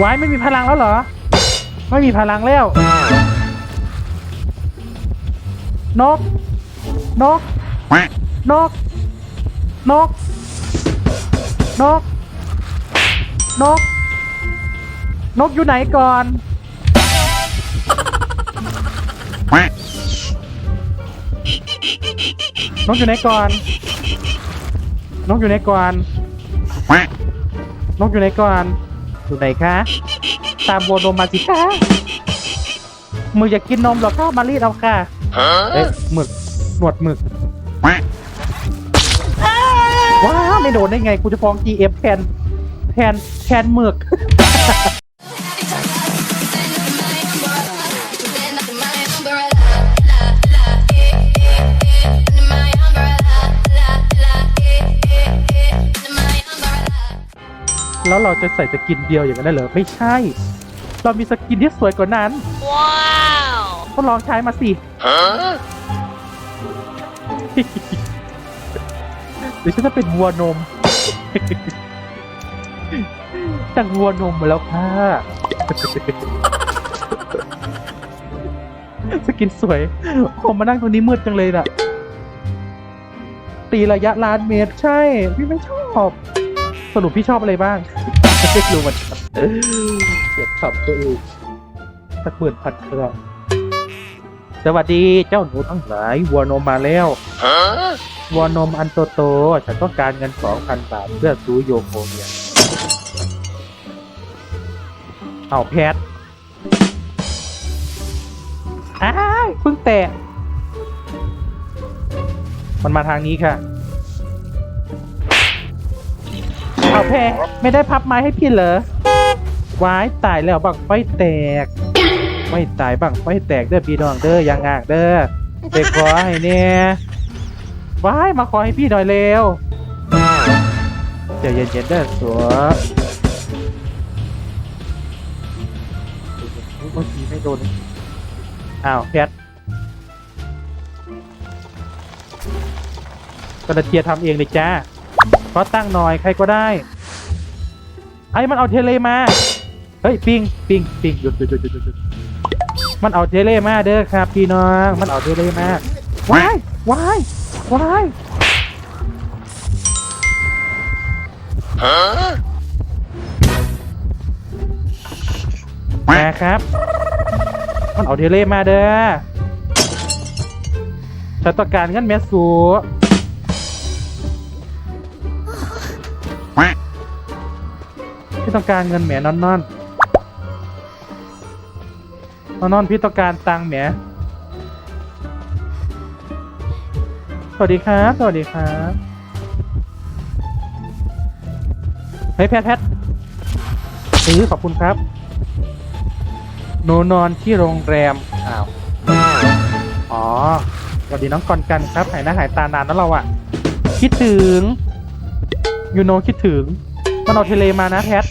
วายไม่มีพลังแล้วเหรอ ไม่มีพลังแล้ว นก นก นก นก นก นก นกอยู่ไหนก่อน นกอยู่ไหนก่อน นกอยู่ไหนก่อน นกอยู่ไหนก่อน อยู่ไหนคะ ตามวัวนมมาสิคะมืออยากกินนมเหรอคะมารีดเอาค่ะเอ๊ะหมึกหนวดหมึกว้าวไม่โดนได้ไงกูจะฟ้อง GF แทนแทนแทนหมึก แล้วเราจะใส่สกินเดียวอย่างนั้นได้เหรอไม่ใช่ เรามีสกินที่สวยกว่านั้น ว้าวก็ลองใช้มาสิหรือฉันจะเป็นวัวนมจากวัวนมมาแล้วค่ะ สกินสวย ผมมานั่งตรงนี้มืดจังเลยน่ะ ตีระยะล้านเมตรใช่ พี่ไม่ชอบ สรุปพี่ชอบอะไรบ้างไม่รู้เหมันกันเสียบขับตัวเองสักหมื่นพันเครื่องสวัสดีเจ้าหนูทั้งหลายวัวนมมาแล้ววัวนมอันโตโตฉันต้องการเงินสองพันบาทเพื่อซื้อโยโกเมียเอาแพทอ้ายเพิ่งแตะ มันมาทางนี้ค่ะ เอาแพทไม่ได้พับไม้ให้พี่เหรอวายตายแล้วบังไฟแตก ไม่ตายบังไฟแตกเด้อพี่น้องเด้อยังอ่างเด้อไปขอให้เนี่ยวายมาขอให้พี่หน่อยเร็วเดี๋ยวเย็นๆเด้อสัวเมื่อกี้ไม่โดนอ้าวแพทกระเทียทำเองเลยจ้า ขอตั้งหน่อยใครก็ได้ ไอ้มันเอาเทเลมา เฮ้ยปิงปิงปิงหยุดหยุดหยุดหยุดหยุดมันเอาเทเลมาเด้อครับพี่น้อง มันเอาเทเลมาว้ายว้ายว้ายมาครับ มันเอาเทเลมาเด้อฉันต้องการเงินแมสสู พี่ต้องการเงินแหมนอนนอนนอนนอนพี่ต้องการตังค์แหมสวัสดีครับสวัสดีครับเฮ้ยแพทแพทเออขอบคุณครับหนูนอนที่โรงแรมอ้าวอ๋อสวัสดีน้องกอนกันครับหายหน้าหายตานานแล้วเราอะคิดถึงยูโนคิดถึงมันเอาเทเลมานะแพท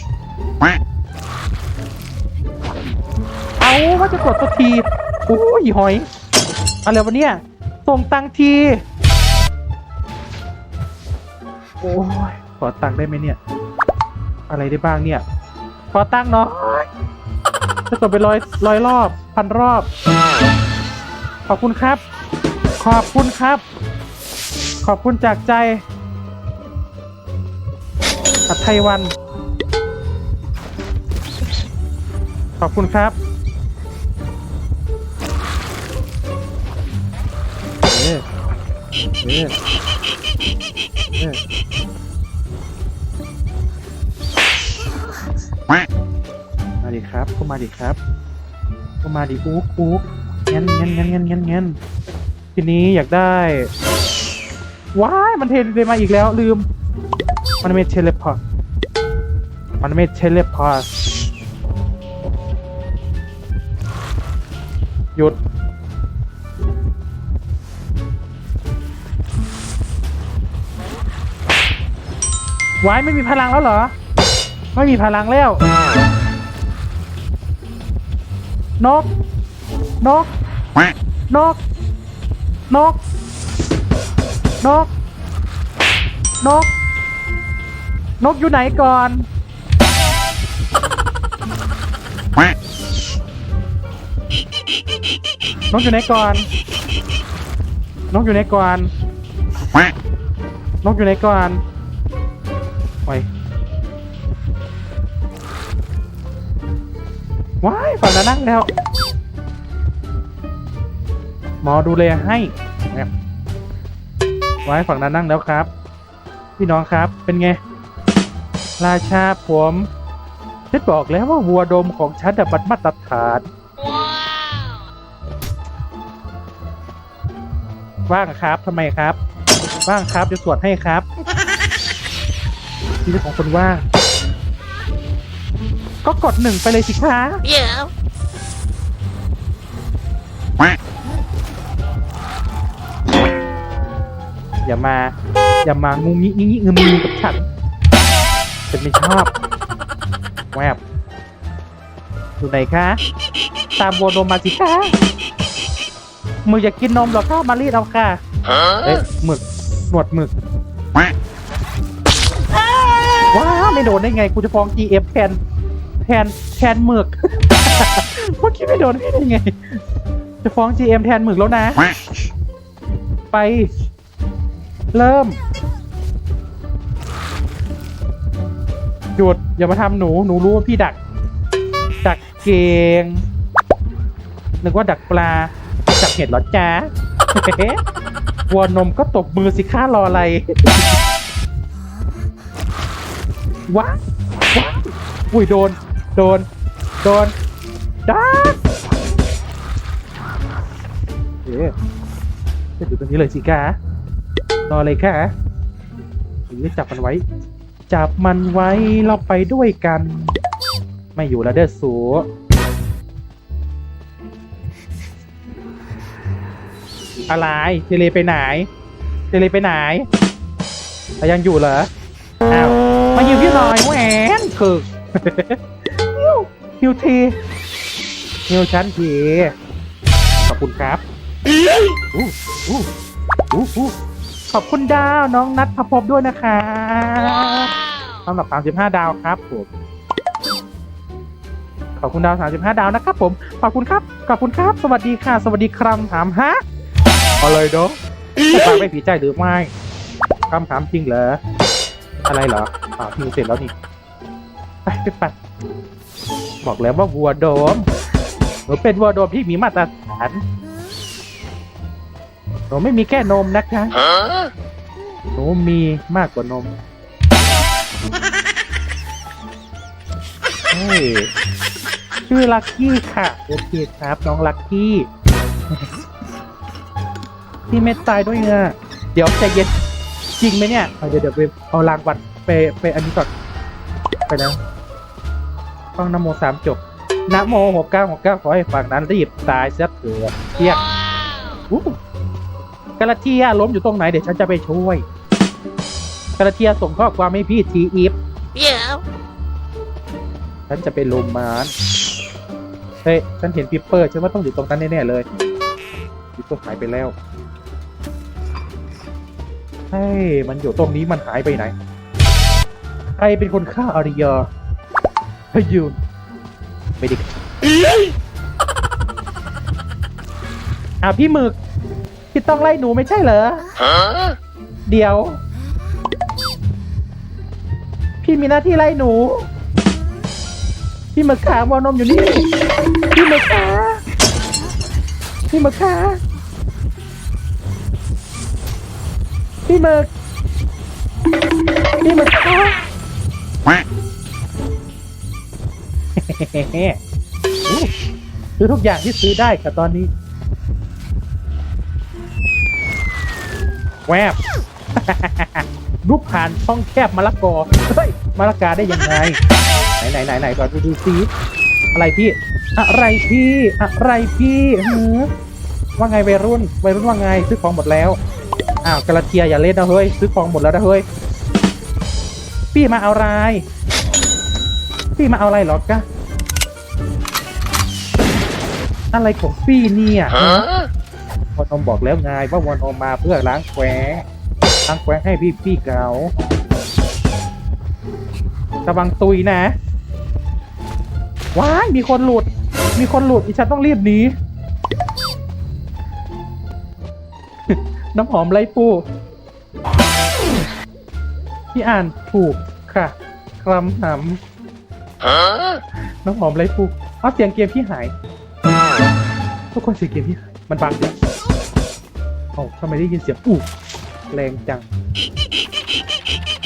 เอาว่าจะกดตัวทีโอ้ยหอยอะไรวะเนี่ยส่งตังทีโอ้ยขอตังได้ไหมเนี่ย อะไรได้บ้างเนี่ย ขอตังเนาะจะกดไปร้อยร้อยรอบพันรอบ ขอบคุณครับ ขอบคุณครับ ขอบคุณจากใจอัไทยวัน ขอบคุณครับเออเออเออมาดิครับเข้ามาดิครับเข้ามาดิอุ๊กอุ๊กงั้นงั้นงั้นงั้นงั้นงั้นทีนี้อยากได้ว้ายมันเทเลมาอีกแล้วลืม มันไม่เทเลพอร์ตมันไม่เทเลพอร์ต หยุดวายไม่มีพลังแล้วเหรอ ไม่มีพลังแล้ว นก นก นก นก นก นก นกอยู่ไหนก่อน น้องอยู่ไหนก่อนน้องอยู่ไหนก่อนน้องอยู่ไหนก่อนไปว้ายฝั่งนั้นนั่งแล้ว หมอดูแลให้ไว้ฝั่งนั้นนั่งแล้วครับ พี่น้องครับเป็นไง ราชาผมฉันบอกแล้วว่าวัวดมของฉันดับมันมาตรฐาน ว่างครับทำไมครับ ว่างครับจะสวดให้ครับชีวิตของคนว่างก็กดหนึ่งไปเลยสิคะ Yeah. อย่ามา อย่ามางุงงี้งี้งืมงกับฉันฉันไม่ชอบแวบอยู่ไหนคะ ตามวัวนมมาสิคะ มืออยากกินนมเหรอคะมารีดเอาค่ะเอ้ย Huh? หมึกหนวดหมึกว้าวไม่โดนได้ไงกูจะฟ้อง GF แทนแทนแทนหมึกเมื่อกี้ไม่โดนได้ไง จะฟ้อง GM แทนหมึกแล้วนะ ไป เริ่ม หยุด อย่ามาทำหนู หนูรู้ว่าพี่ดัก ดักเกงนึกว่าดักปลา ดักเห็ดเหรอจ๊ะวัวนมก็ตบมือสิค่ารออะไรว้าวว้าวอุ้ยโดน โดน โดนดักเอ๊ะจะอยู่ตรงนี้เลยสิคะรอเลยค่ะหรือจับมันไว้ จับมันไว้เราไปด้วยกัน ไม่อยู่แล้วเด้อสู อะไรเทเลไปไหนเทเลไปไหนแต่ยังอยู่เหรออ้าวมายิวพี่หน่อยแหวนคือฮิวฮิวทีฮิวชั้นทีขอบคุณครับอู้อู้อู้อู้ขอบคุณดาวน้องนัทพภพด้วยนะคะ Wow. สำหรับ 35 ดาวครับผมขอบคุณดาว 35 ดาวนะครับผม ขอบคุณครับ ขอบคุณครับ สวัสดีค่ะ สวัสดีครับถามฮะ อะไรเนาะจะฟังไม่ผีใจหรือไม่คำถามจริงเหรอ อะไรเหรออ่าพิมพ์เสร็จแล้วนี่ ไปไปไปบอกแล้วว่าวัวโดมหนูเป็นวัวโดมที่มีมาตรฐานหนูไม่มีแค่นมนะคะหนูมีมากกว่านมเฮ้ยชื่อลักกี้ค่ะ โอเคครับ น้องลักกี้ พี่เม็ดตายด้วยเนี่ยเดี๋ยวใจเย็นจริงไหมเนี่ยเอาเดี๋ยวเดี๋ยวไปเอารางวัลไปไปอันนี้ก่อนไปแล้วต้องนโมสามจบนะโมหกเก้าหกเก้าขอให้ฝั่งนั้นรีบตายเสียเถิดเที่ยง Wow. อู้กระเทียล้มอยู่ตรงไหนเดี๋ยวฉันจะไปช่วย กระเทียส่งข้อความให้พี่ทีอีฟ Yeah. ฉันจะไปลุมมันเฮ้ยฉันเห็นปิปเปอร์ฉันว่าต้องอยู่ตรงนั้นแน่ๆเลยปิปเปอร์หายไปแล้ว เฮ้ยมันอยู่ตรงนี้มันหายไปไหน ใครเป็นคนฆ่าอาริยาเฮ้ยยูนไม่ได้อะพี่หมึก พี่ต้องไล่หนูไม่ใช่เหรอ Huh? เดี๋ยว พี่มีหน้าที่ไล่หนู พี่หมึกขาวานมอยู่นี่ พี่หมึกขาพี่หมึกขา พี่หมึกพี่หมึกขาอู้ซื้อทุกอย่างที่ซื้อได้ค่ะตอนนี้ แวบรูปผ่านช่องแคบมะละกอ เฮ้ยมะละกาได้ยังไง ไหนไหนไหนไหนก่อนดูดูซิอะไรพี่ อะไรพี่ อะไรพี่หือว่าไงวัยรุ่นวัยรุ่นว่าไงซื้อของหมดแล้ว อ้าวกระเทียอย่าเล่นนะเฮ้ยซื้อของหมดแล้วนะเฮ้ยพี่มาเอาอะไรพี่มาเอาอะไรเหรอกะอะไรของพี่เนี่ย Huh? วานอมบอกแล้วไงว่าวานอมมาเพื่อล้างแควล้างแควให้พี่พี่เการะวังตุยนะว้ายมีคนหลุด มีคนหลุดอีฉันต้องรีบหนี น้ำหอมไล่ปูพี่อ่านถูกค่ะคลำหำ Huh? น้ำหอมไรฟูเอาเสียงเกมพี่หาย ทุกคนเสียงเกมพี่หาย มันบังเนี่ยโอ้ทำไมได้ยินเสียงอู้แรงจัง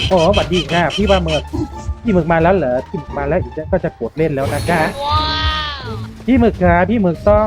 โอ้สวัสดีค่ะพี่ว่าเมือกพี่หมึกมาแล้วเหรอพี่หมึกมาแล้วอีกแล้วก็จะกดเล่นแล้วนะคะ Wow. พี่หมึกค่ะพี่หมึกต้อง